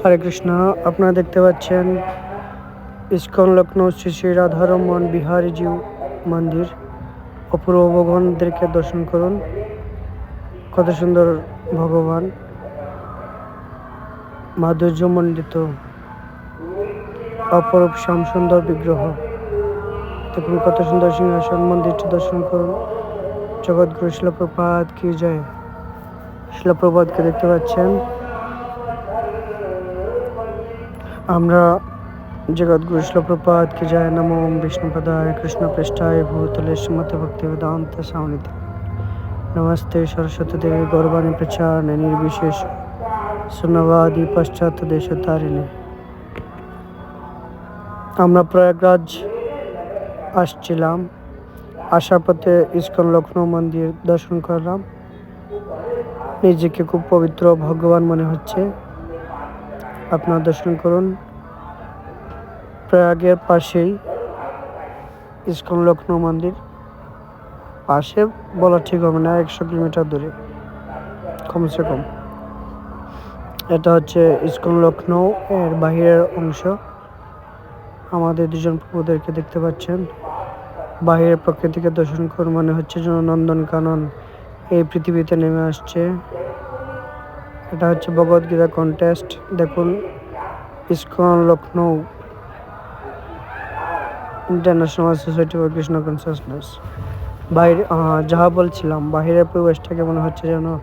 হরে কৃষ্ণ, আপনারা দেখতে পাচ্ছেন ইস্কন লখনৌ শ্রী শ্রী রাধারমন বিহারীজি মন্দির। অপূর্ব ভগবানদেরকে দর্শন করুন। কত সুন্দর ভগবান। মাধুর্যমণ্ডিত অপরূপ শ্যাম সুন্দর বিগ্রহ। দেখুন কত সুন্দর সিংহাসন মন্দিরটি দর্শন করুন। জগৎগুরু শিলপ্রপাত কি যায় শিলপ্রপাতকে দেখতে পাচ্ছেন। আমরা জগৎগুরু শিলপ্রপাত কি যায় নমো ওম বিষ্ণুপদায় কৃষ্ণ পৃষ্ঠায় ভূতলে শ্রীমতে ভক্তি বেদান্ত সাউনিত নমস্তে সরস্বতী দেবী গৌরবাণী প্রচারণে নির্বিশেষ সুনবাদী পশ্চাৎ দেশ তারিণী আমরা প্রয়াগরাজ আসছিলাম, আসার পথে ইস্কন লখনৌ মন্দির দর্শন করলাম। নিজেকে খুব পবিত্র ভগবান মনে হচ্ছে। আপনারা দর্শন করুন। প্রয়াগের পাশেই ইস্কন লখনৌ মন্দির। পাশে বলা ঠিক হবে না, একশো কিলোমিটার দূরে। কমসে কম। এটা হচ্ছে ইস্কন লখনৌ এর বাহিরের অংশ। আমাদের দুজন প্রভুদেরকে দেখতে পাচ্ছেন। বাহিরের প্রকৃতিকে দর্শন করুন মনে হচ্ছে যেন নন্দনকানন এই পৃথিবীতে নেমে আসছে। এটা হচ্ছে ভগবদ্গীতা কন্টেস্ট দেখুন, ISKCON Lucknow international society for Krishna consciousness বাইরে যাহা বলছিলাম, বাহিরের পরিবেশটাকে মনে হচ্ছে যেন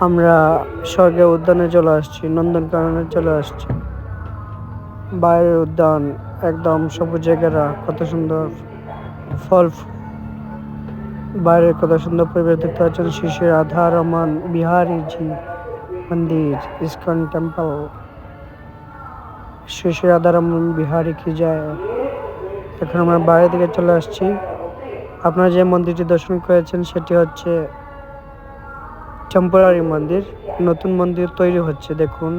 আমরা স্বর্গের উদ্যানে চলে আসছি, নন্দনকাননে চলে আসছি। বাইরের উদ্যান, একদম সবুজে ঘেরা কত সুন্দর ফল ফু- বাইরের কত সুন্দর পরিবেশ দেখতে পাচ্ছেন শ্রী রাধা রমন বিহারীজি মন্দির, ইস্কন টেম্পল শ্রী রাধা রমন বিহারি কি যায়? এখন আমরা বাইরে থেকে চলে আসছি। আপনারা যে মন্দিরটি দর্শন করেছেন, সেটি হচ্ছে টেম্পোরারি মন্দির। নতুন মন্দির তৈরি হচ্ছে, দেখুন।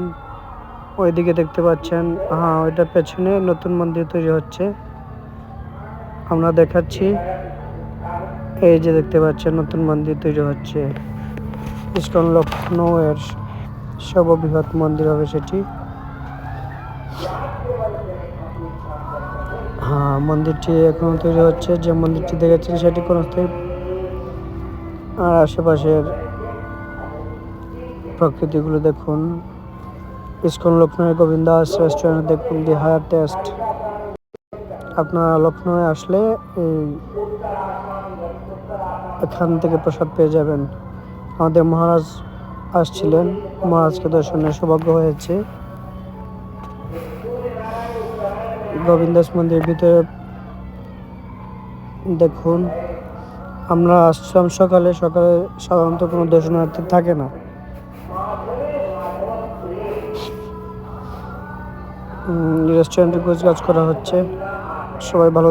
ওইদিকে দেখতে পাচ্ছেন হ্যাঁ ওইটার পেছনে নতুন মন্দির তৈরি হচ্ছে। আমরা দেখাচ্ছি। এই যে দেখতে পাচ্ছেন, নতুন মন্দির তৈরি হচ্ছে। ইস্কন লখনৌ এর সর্ববৃহৎ মন্দির হবে সেটি। হ্যাঁ মন্দিরটি এখনও তৈরি হচ্ছে। যে মন্দিরটি দেখেছেন সেটি কোনো আর আশেপাশের প্রকৃতিগুলো দেখুন। ইস্কন লখনৌয়ের গোবিন্দাস রেস্টুরেন্ট দেখুন, দি হায়ার টেস্ট। আপনারা লখনৌয়ে আসলে এই এখান থেকে প্রসাদ পেয়ে যাবেন। আমাদের মহারাজ আসছিলেন। মহারাজকে দর্শনের সৌভাগ্য হয়েছে। গোবিন্দাস মন্দির ভিতরে দেখুন, আমরা আসছিলাম সকালে। সকালে সাধারণত কোনো দর্শনার্থী থাকে না। রেস্টুরেন্টে কাজ করা হচ্ছে। সবাই ভালো